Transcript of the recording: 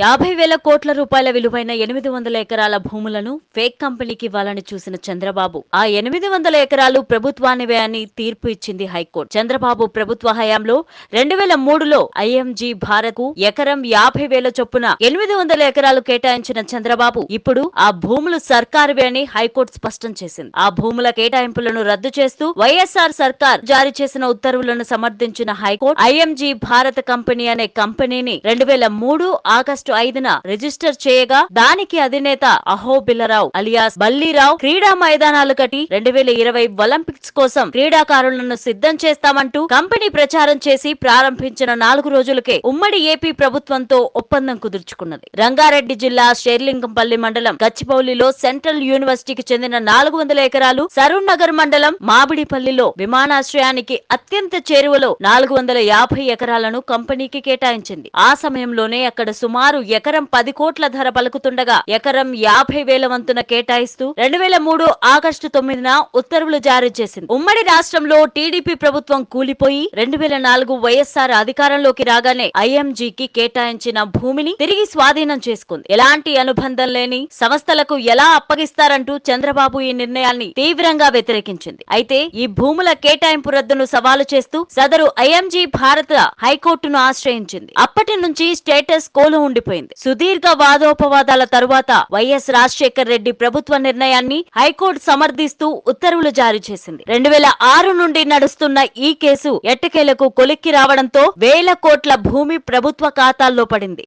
యాభై వేల కోట్ల రూపాయల విలువైన ఎనిమిది వందల ఎకరాల భూములను ఫేక్ కంపెనీకి ఇవ్వాలని చూసిన చంద్రబాబు ఆ ఎనిమిది వందల ఎకరాలు ప్రభుత్వానివే అని తీర్పు ఇచ్చింది హైకోర్టు. చంద్రబాబు ప్రభుత్వ హయాంలో రెండు వేల మూడులో ఐఎంజీ భారత్కు ఎకరం యాభై వేల చొప్పున ఎనిమిది వందల ఎకరాలు కేటాయించిన చంద్రబాబు ఇప్పుడు ఆ భూములు సర్కారువే అని హైకోర్టు స్పష్టం చేసింది. ఆ భూముల కేటాయింపులను రద్దు చేస్తూ వైఎస్ఆర్ సర్కార్ జారీ చేసిన ఉత్తర్వులను సమర్థించిన high court IMG Bharat company అనే కంపెనీని రెండు వేల మూడు ఆగస్టు ఐదున రిజిస్టర్ చేయగా దానికి అధినేత అహోబిల్లరావు అలియాస్ బల్లీరావు క్రీడా మైదానాలు కట్టి రెండు వేల ఇరవై ఒలింపిక్స్ కోసం క్రీడాకారులను సిద్ధం చేస్తామంటూ కంపెనీ ప్రచారం చేసి ప్రారంభించిన నాలుగు రోజులకే ఉమ్మడి ఏపీ ప్రభుత్వంతో ఒప్పందం కుదుర్చుకున్నది. రంగారెడ్డి జిల్లా షేర్లింగంపల్లి మండలం గచ్చిపౌలిలో సెంట్రల్ యూనివర్సిటీకి చెందిన నాలుగు వందల ఎకరాలు సరూర్ నగర్ మండలం మామిడిపల్లిలో విమానాశ్రయానికి అత్యంత చేరువలో నాలుగు వందల యాభై ఎకరాలను కంపెనీకి కేటాయించింది. ఆ సమయంలోనే అక్కడ సుమారు ఎకరం పది కోట్ల ధర పలుకుతుండగా ఎకరం యాభై వేల వంతున కేటాయిస్తూ రెండు వేల మూడు ఆగస్టు తొమ్మిదిన ఉత్తర్వులు జారీ చేసింది. ఉమ్మడి రాష్ట్రంలో టీడీపీ ప్రభుత్వం కూలిపోయి రెండు వేల నాలుగు వైఎస్ఆర్ అధికారంలోకి రాగానే ఐఎంజీకి కేటాయించిన భూమిని తిరిగి స్వాధీనం చేసుకుంది. ఎలాంటి అనుబంధం లేని సంస్థలకు ఎలా అప్పగిస్తారంటూ చంద్రబాబు ఈ నిర్ణయాన్ని తీవ్రంగా వ్యతిరేకించింది. అయితే ఈ భూముల కేటాయింపు రద్దును సవాలు చేస్తూ సదరు ఐఎంజీ భారత హైకోర్టును ఆశ్రయించింది. అప్పటి నుంచి స్టేటస్ కోలు ఉండి ఓడిపోయింది సుదీర్ఘ వాదోపవాదాల తరువాత వైఎస్ రాజశేఖర్ రెడ్డి ప్రభుత్వ నిర్ణయాన్ని హైకోర్టు సమర్థిస్తూ ఉత్తర్వులు జారీ చేసింది. రెండు వేల ఆరు నుండి నడుస్తున్న ఈ కేసు ఎట్టకేలకు కొలిక్కి రావడంతో వేల కోట్ల భూమి ప్రభుత్వ ఖాతాల్లో పడింది.